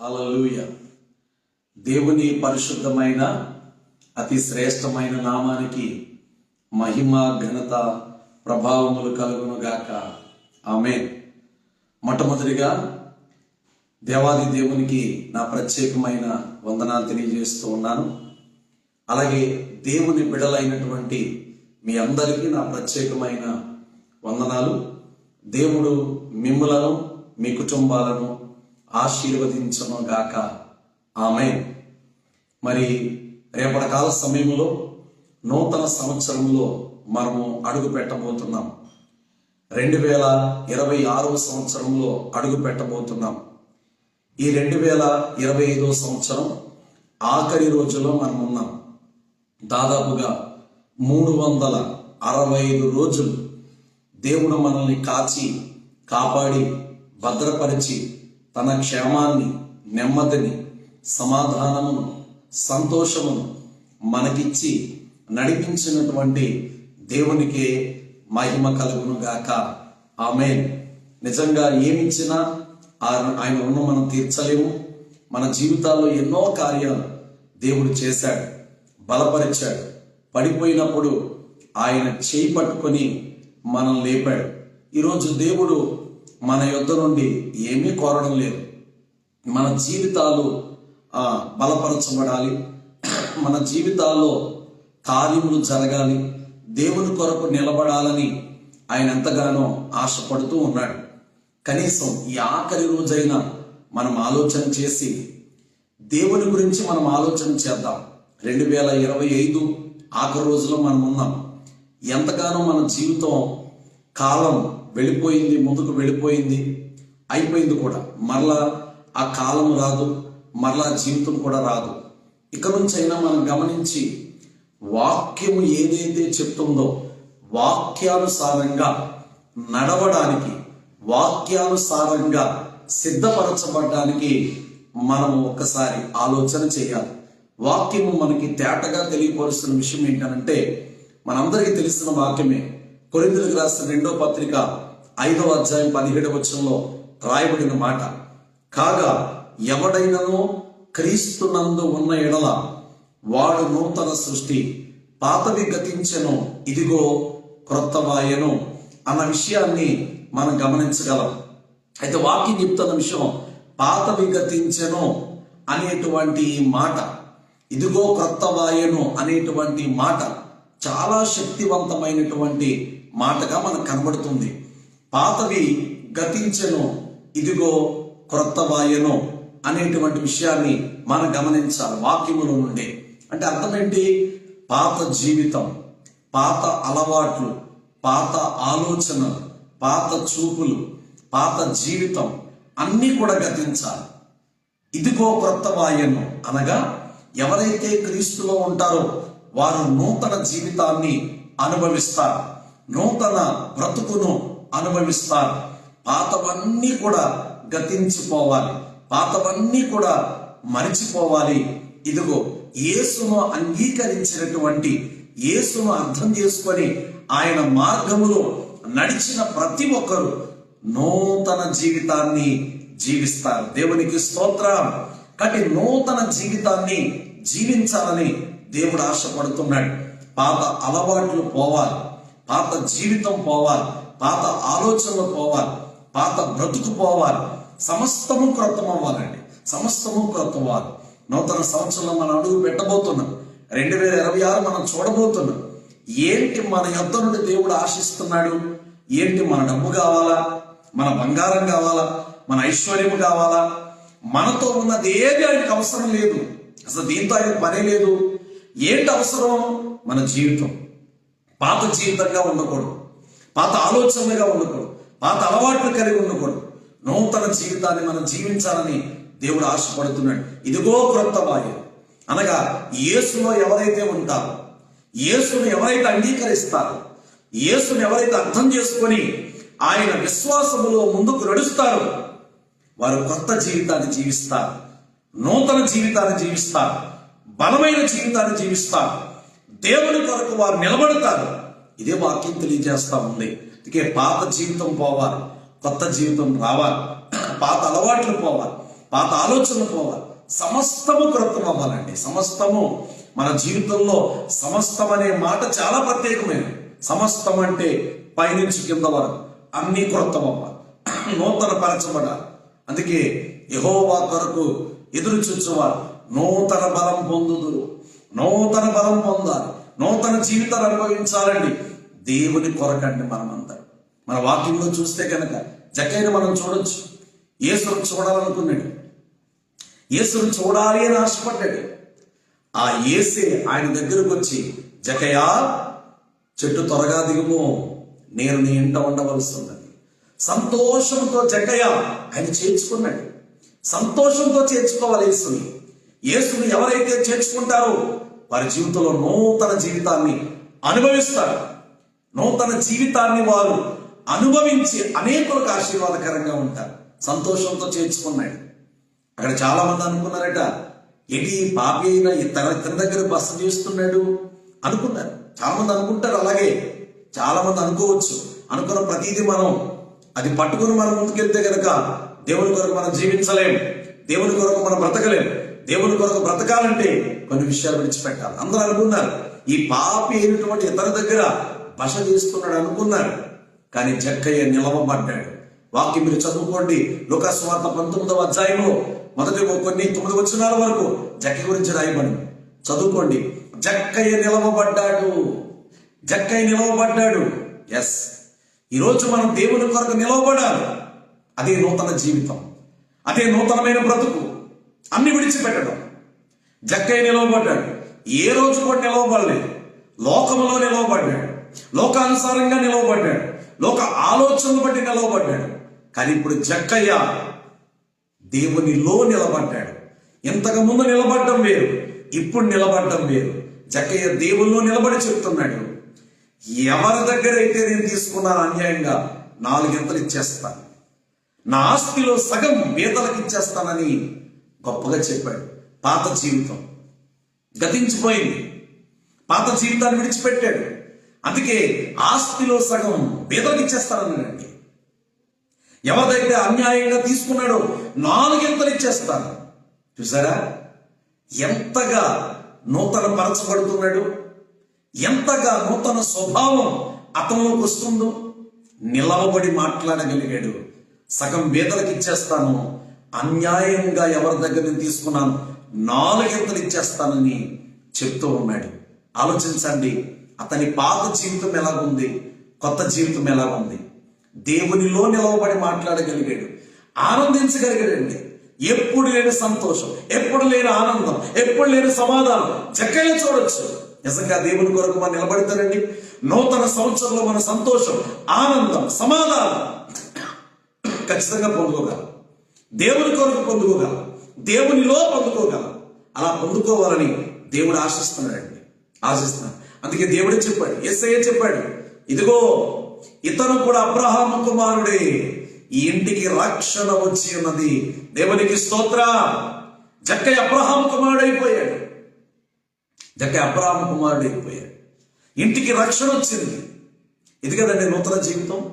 హలలుయ దేవుని పరిశుద్ధమైన అతి శ్రేష్టమైన నామానికి మహిమ ఘనత ప్రభావములు కలుగును గాక. ఆమె మొట్టమొదటిగా దేవాది దేవునికి నా ప్రత్యేకమైన వందనాలు తెలియజేస్తూ ఉన్నాను. అలాగే దేవుని బిడలైనటువంటి మీ అందరికీ నా ప్రత్యేకమైన వందనాలు. దేవుడు మిమ్ములను మీ కుటుంబాలను ఆశీర్వదించను గాక ఆమె మరి రేపటి కాల సమయంలో నూతన సంవత్సరంలో మనము అడుగు పెట్టబోతున్నాం రెండు వేల ఇరవై ఆరవ సంవత్సరంలో అడుగు పెట్టబోతున్నాం ఈ రెండు వేల ఇరవై ఐదో సంవత్సరం ఆఖరి రోజులో మనం ఉన్నాం దాదాపుగా మూడు వందల అరవై ఐదు రోజులు దేవుడు మనల్ని కాచి కాపాడి భద్రపరిచి తన క్షేమాన్ని నెమ్మదిని సమాధానమును సంతోషమును మనకిచ్చి నడిపించినటువంటి దేవునికే మహిమ కలుగును గాక ఆమె నిజంగా ఏమిచ్చినా ఆయన ఆయన రుణం మనం తీర్చలేము. మన జీవితాల్లో ఎన్నో కార్యాలు దేవుడు చేశాడు. బలపరిచాడు. పడిపోయినప్పుడు ఆయన చేయి పట్టుకొని మనం లేపాడు. ఈరోజు దేవుడు మన యొద్ద నుండి ఏమీ కోరడం లేదు. మన జీవితాలు బలపరచబడాలి. మన జీవితాల్లో కార్యములు జరగాలి. దేవుని కొరకు నిలబడాలని ఆయన ఎంతగానో ఆశపడుతూ ఉన్నాడు. కనీసం ఈ ఆఖరి రోజైనా మనం ఆలోచన చేసి దేవుని గురించి మనం ఆలోచన చేద్దాం. రెండు వేల ఇరవై ఐదు ఆఖరి రోజులో మనం ఉన్నాం. ఎంతగానో మన జీవితం కాలం వెళ్ళిపోయింది ముందుకు వెళ్ళిపోయింది. అయిపోయింది కూడా. మరలా ఆ కాలం రాదు. మరలా జీవితం కూడా రాదు. ఇక నుంచి అయినా మనం గమనించి వాక్యము ఏదైతే చెప్తుందో వాక్యానుసారంగా నడవడానికి వాక్యానుసారంగా సిద్ధపరచబడడానికి మనం ఒక్కసారి ఆలోచన చేయాలి. వాక్యము మనకి తేటగా తెలియపరుస్తున్న విషయం ఏంటంటే మనందరికీ తెలిసిన వాక్యమే. కొరిందులకు రాసిన రెండో పత్రిక ఐదవ అధ్యాయం పదిహేడవ వచనంలో రాయబడిన మాట. కాగా ఎవడైనను క్రీస్తునందు ఉన్న ఎడల వాడు నూతన సృష్టి పాతవి గతించెను ఇదిగో క్రొత్తవాయను అన్న విషయాన్ని మనం గమనించగలం. అయితే వాక్యం చెప్తున్న విషయం పాతవి గతించెను అనేటువంటి మాట ఇదిగో క్రొత్తవాయను అనేటువంటి మాట చాలా శక్తివంతమైనటువంటి మాటగా మనకు కనబడుతుంది. పాతవి గతించెను ఇదిగో క్రొత్తవాయను అనేటువంటి విషయాన్ని మనం గమనించాలి వాక్యములో నుండి. అంటే అర్థం ఏంటి పాత జీవితం పాత అలవాట్లు పాత ఆలోచనలు పాత చూపులు పాత జీవితం అన్నీ కూడా గతించాలి. ఇదిగో క్రొత్త వాయను అనగా ఎవరైతే క్రీస్తులో ఉంటారో వారు నూతన జీవితాన్ని అనుభవిస్తారు. నూతన బ్రతుకును అనుభవిస్తారు. పాతవన్నీ కూడా గతించిపోవాలి. పాతవన్నీ కూడా మరిచిపోవాలి. ఇదిగో యేసును అంగీకరించినటువంటి యేసును అర్థం చేసుకొని ఆయన మార్గములో నడిచిన ప్రతి ఒక్కరు నూతన జీవితాన్ని జీవిస్తారు. దేవునికి స్తోత్రం. కాబట్టి నూతన జీవితాన్ని జీవించాలని దేవుడు ఆశపడుతున్నాడు. పాత అలవాట్లు పోవాలి. పాత జీవితం పోవాలి. పాత ఆలోచనలు పోవాలి పాత బ్రతుకు పోవాలి సమస్తము క్రొత్తం అవ్వాలండి సమస్తము క్రొత్తం అవ్వాలి నూతన సంవత్సరంలో మనం అడుగు పెట్టబోతున్నాం. రెండు వేల ఇరవై ఆరు మనం చూడబోతున్నాం. ఏంటి మన యొద్ నుండి దేవుడు ఆశిస్తున్నాడు? ఏంటి మన డబ్బు కావాలా? మన బంగారం కావాలా? మన ఐశ్వర్యం కావాలా? మనతో ఉన్నది ఏది ఆయనకు అవసరం లేదు. అసలు దీంతో ఆయన పనే లేదు. ఏంటి అవసరం? మన జీవితం. పాత జీవితంగా ఉండకూడదు. పాత ఆలోచనలుగా ఉండకూడదు. పాత అలవాట్లు కలిగి ఉండకూడదు. నూతన జీవితాన్ని మనం జీవించాలని దేవుడు ఆశపడుతున్నాడు. ఇదిగో క్రొత్త వాయు. అనగా యేసులో ఎవరైతే ఉంటారో యేసును ఎవరైతే అంగీకరిస్తారో యేసును ఎవరైతే అర్థం చేసుకొని ఆయన విశ్వాసములో ముందుకు నడుస్తారో వారు కొత్త జీవితాన్ని జీవిస్తారు. నూతన జీవితాన్ని జీవిస్తారు. బలమైన జీవితాన్ని జీవిస్తారు. దేవుని కొరకు వారు నిలబడతారు. ఇదే వాక్యం తెలియజేస్తా ఉంది. అందుకే పాత జీవితం పోవాలి కొత్త జీవితం రావాలి పాత అలవాట్లు పోవాలి పాత ఆలోచనలు పోవాలి. సమస్తము కృతం అవ్వాలండి సమస్తము మన జీవితంలో సమస్తం అనే మాట చాలా ప్రత్యేకమైనది. సమస్తం అంటే పైనుంచి కింద వరకు అన్ని కృతం అవ్వాలి నూతన పరచబడాలి. అందుకే యహోవా కొరకు ఎదురు చూచేవారు నూతన బలం పొందుదురు. నూతన బలం పొందాలి. నూతన జీవితాలు అనుభవించాలండి. దేవుని కొరకండి మనమందరం. మన వాక్యంలో చూస్తే కనుక జక్కైన మనం చూడొచ్చు. యేసును చూడాలనుకున్నాడు. యేసును చూడాలి అని ఆశపడ్డాడు. ఆ ఏసే ఆయన దగ్గరకు వచ్చి జకయా చెట్టు త్వరగా దిగుము. నేను నీ ఇంట ఉండవలసి సంతోషంతో జకయ ఆయన చేర్చుకున్నాడు. సంతోషంతో చేర్చుకోవాలి యేసుని. యేసుని ఎవరైతే చేర్చుకుంటారో వారి జీవితంలో నూతన జీవితాన్ని అనుభవిస్తారు. నూతన జీవితాన్ని వారు అనుభవించి అనేకులకు ఆశీర్వాదకరంగా ఉంటారు. సంతోషంతో చేర్చుకున్నాడు అక్కడ చాలా మంది అనుకున్నారట ఎడి పాపి అయినా తన తన దగ్గర బస చేస్తున్నాడు? అనుకున్నారు. చాలా మంది అనుకుంటారు అలాగే చాలా మంది అనుకోవచ్చు. అనుకున్న ప్రతిదీ మనం అది పట్టుకుని మనం ముందుకెళ్తే కనుక దేవుని కొరకు మనం జీవించలేం. దేవుని కొరకు మనం బ్రతకలేం. దేవుని కొరకు బ్రతకాలంటే కొన్ని విషయాలు విడిచిపెట్టాలి. అందరూ అనుకున్నారు ఈ పాపి అయినటువంటి ఇతర దగ్గర బస చేస్తున్నాడు అనుకున్నారు. కానీ జక్కయ్య నిలవబడ్డాడు. వాక్యం మీరు చదువుకోండి. లోకస్వార్త పంతొమ్మిదవ అధ్యాయంలో మొదటి కొన్ని తొమ్మిది వచ్చినాల వరకు జక్క గురించి రాయబడి. చదువుకోండి. జక్కయ్య నిలవబడ్డాడు. జక్కయ్య నిలవబడ్డాడు. ఎస్ ఈరోజు మనం దేవుని కొరకు నిలవబడాలి. అదే నూతన జీవితం. అదే నూతనమైన బ్రతుకు. అన్ని విడిచిపెట్టడం. జక్కయ్య నిలవబడ్డాడు. ఏ రోజు కూడా నిలవబడలేదు. లోకంలో నిలవబడ్డాడు. లోకానుసారంగా నిలవబడ్డాడు. లోక ఆలోచనలు బట్టి నిలవబడ్డాడు. కానీ ఇప్పుడు జక్కయ్య దేవునిలో నిలబడ్డాడు. ఇంతకు ముందు నిలబడ్డం వేరు ఇప్పుడు నిలబడ్డం వేరు. జక్కయ్య దేవుల్లో నిలబడి చెప్తున్నాడు. ఎవరి దగ్గర అయితే నేను తీసుకున్నాను అన్యాయంగా నాలుగింతలు ఇచ్చేస్తాను. నా ఆస్తిలో సగం బీదలకు ఇచ్చేస్తానని గొప్పగా చెప్పాడు. పాత జీవితం గతించిపోయింది. పాత జీవితాన్ని విడిచిపెట్టాడు. అందుకే ఆస్తిలో సగం బీదలకు ఇచ్చేస్తానన్నాడండి ఎవరిదైతే అన్యాయంగా తీసుకున్నాడో నాలుగింతలు ఇచ్చేస్తాను చూసారా? ఎంతగా నూతన పరచబడుతున్నాడు? ఎంతగా నూతన స్వభావం అతనిలోకి వస్తుందో నిలవబడి మాట్లాడగలిగాడు. సగం బీదలకు ఇచ్చేస్తాను. అన్యాయంగా ఎవరి దగ్గర నేను తీసుకున్నాను నాలుగింతలు ఇచ్చేస్తానని చెప్తూ ఉన్నాడు. ఆలోచించండి. అతని పాత జీవితం ఎలాగుంది? కొత్త జీవితం ఎలాగుంది? దేవునిలో నిలవబడి మాట్లాడగలిగాడు. ఆనందించగలిగాడండి. ఎప్పుడు లేని సంతోషం ఎప్పుడు లేని ఆనందం ఎప్పుడు లేని సమాధానం చక్కగా చూడొచ్చు. నిజంగా దేవుని కొరకు మనం నిలబడతారండి. నూతన సంవత్సరంలో మన సంతోషం ఆనందం సమాధానం ఖచ్చితంగా పొందుకోగలం. దేవుని కొరకు పొందుకోగలం. దేవునిలో పొందుకోగలం. అలా పొందుకోవాలని దేవుడు ఆశిస్తున్నాడండి. ఆశిస్తున్నాడు. అందుకే దేవుడే చెప్పాడు ఎస్ఐ చెప్పాడు ఇదిగో ఇతను కూడా అబ్రహాం కుమారుడే ఈ ఇంటికి రక్షణ వచ్చి ఉన్నది. దేవునికి స్తోత్ర. జక్క అబ్రహాం కుమారుడు అయిపోయాడు. అబ్రహాం కుమారుడైపోయాడు ఇంటికి రక్షణ వచ్చింది. ఇది కదండి నూతన జీవితం.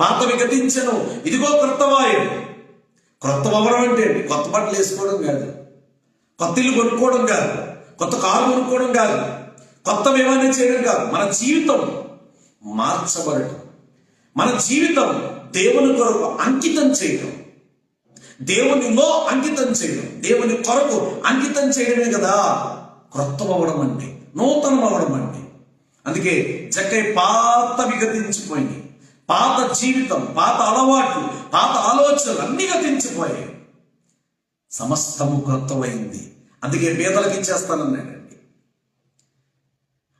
పాతవి గతించను. ఇదిగో క్రొత్తవాయం క్రొత్త వవరం అంటే కొత్త బట్టలు వేసుకోవడం కాదు. కొత్త ఇల్లు కొనుక్కోవడం కాదు. కొత్త కారు కొనుక్కోవడం కాదు. కొత్త ఏమైనా చేయడం కాదు. మన జీవితం మార్చబడటం. మన జీవితం దేవుని కొరకు అంకితం చేయడం దేవునిలో అంకితం చేయడం దేవుని కొరకు అంకితం చేయడమే కదా. క్రొత్తమవడం అండి అంటే నూతనం అవ్వడం అంటే. అందుకే జక్కై పాత విగతించిపోయింది. పాత జీవితం పాత అలవాట్లు పాత ఆలోచనలు అన్ని గతించిపోయాయి. సమస్తము క్రొత్తమైంది అందుకే పేదలకు ఇచ్చేస్తానన్నాడు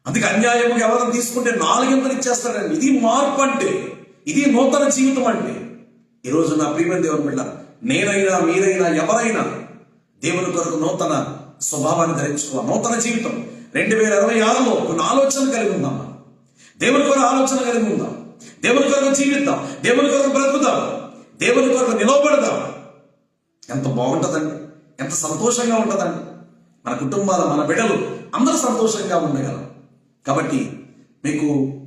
అందుకే అన్యాయం ఎవరైనా తీసుకుంటే నాలుగింతలు ఇచ్చేస్తాడండి ఇది మార్పు అంటే ఇది నూతన జీవితం అంటే. ఈరోజు నా ప్రియమైన దేవుని బిడ్డ నేనైనా మీరైనా ఎవరైనా దేవుని కొరకు నూతన స్వభావాన్ని ధరించుకోవాలి. నూతన జీవితం. రెండు వేల ఇరవై ఆరులో కొన్ని ఆలోచన కలిగి ఉందాం. దేవుని కొరకు ఆలోచన కలిగి ఉందాం. దేవుని కొరకు జీవిద్దాం. దేవుని కొరకు బ్రతుకుదాం. దేవుని కొరకు నిలవబడదాం. ఎంత బాగుంటుందండి. ఎంత సంతోషంగా ఉంటుందండి. మన కుటుంబాలు మన బిడ్డలు అందరూ సంతోషంగా ఉండగలం. కాబట్టి మీకు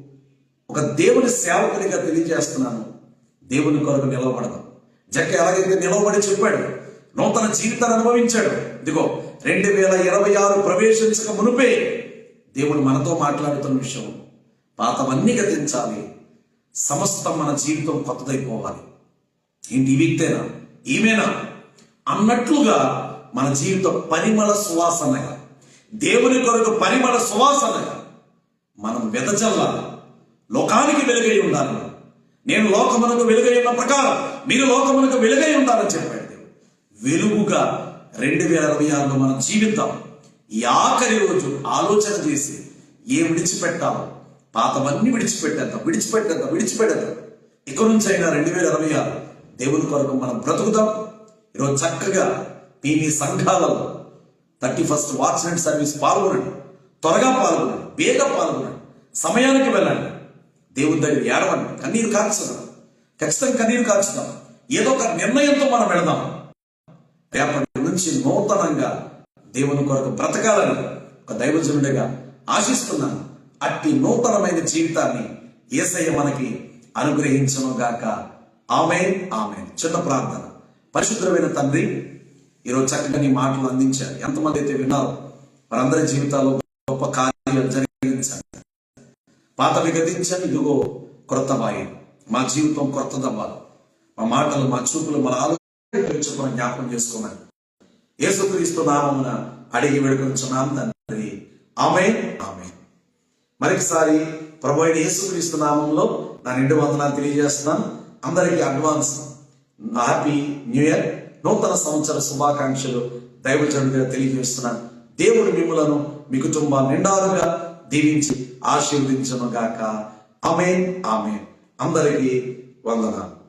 ఒక దేవుని సేవకునిగా తెలియజేస్తున్నాను. దేవుని కొరకు నిలవబడదాం. జక్క ఎలాగైతే నిలవబడి చెప్పాడు నూతన జీవితాన్ని అనుభవించాడు. ఇదిగో రెండు వేల ఇరవై ఆరు ప్రవేశించక మునుపే దేవుడు మనతో మాట్లాడుతున్న విషయం. పాతవన్నీ గతించాలి. సమస్తం మన జీవితం కొత్తదైపోవాలి. ఏంటి ఈ వ్యక్తేనా? ఈమెనా? అన్నట్లుగా మన జీవితం పరిమళ సువాసనగా దేవుని కొరకు పరిమళ సువాసనగా మనం వెదజల్లాలి. లోకానికి వెలుగై ఉండాలి. నేను లోకమునకు వెలుగై ఉన్న ప్రకారం మీరు లోకమునకు వెలుగై ఉండాలని చెప్పాడు దేవుడు. వెలుగుగా రెండు వేల ఇరవై ఆరులో మనం జీవిద్దాం ఈ ఆఖరి రోజు ఆలోచన చేసి ఏం విడిచిపెట్టాలో పాతవన్నీ విడిచిపెట్టేద్దాం విడిచిపెట్టేద్దాం విడిచిపెట్టేద్దాం. ఇక నుంచి అయినా రెండు వేల ఇరవై ఆరు దేవుని కొరకు మనం బ్రతుకుదాం. ఈరోజు చక్కగా మీ మీ సంఘాలలో thirty first watch and service పాల్గొనండి. త్వరగా పాల్గొనండి బేగ పాల్గొనండి సమయానికి వెళ్ళండి. దేవుని దగ్గర ఏడవండి కన్నీరు కాల్చుదాం. ఖచ్చితంగా కన్నీరు కార్చుదాం ఏదో ఒక నిర్ణయంతో మనం వెళదాం. రేపటి నుంచి నూతనంగా దేవుని కొరకు బ్రతకాలని ఒక దైవజనుడిగా ఆశిస్తున్నాను అట్టి నూతనమైన జీవితాన్ని ఏసయ్య మనకి అనుగ్రహించను గాక ఆమె ఆమె చిన్న ప్రార్థన. పరిశుద్ధమైన తండ్రి ఈరోజు చక్కగా నీ మాటలు అందించారు. ఎంతమంది అయితే విన్నారో వారందరి జీవితాల్లో గొప్ప కార్యాలు జరిగించండి. పాతవి గతించని ఇదిగో కొత్త వాయి మా జీవితం క్రొత్తదవ్వాలి మా మాటలు మా చూపులు మన ఆలోచన జ్ఞాపకం చేసుకోమని. యేసుక్రీస్తు నామమున అడిగి వేడుకొంచున్నాం తండ్రి. ఆమె ఆమె మరొకసారి ప్రభు అయిన యేసుక్రీస్తు నామంలో నా నిండు వందనాలు తెలియజేస్తున్నాను అందరికీ అడ్వాన్స్ హ్యాపీ న్యూ ఇయర్. నూతన సంవత్సర శుభాకాంక్షలు దైవజనుడిగా తెలియజేస్తున్నాను దేవుడు మిమ్మలను మీ కుటుంబాన్ని నిండారుగా దీవించి ఆశీర్వదించను గాక ఆమె ఆమె అందరికీ వందనాలు.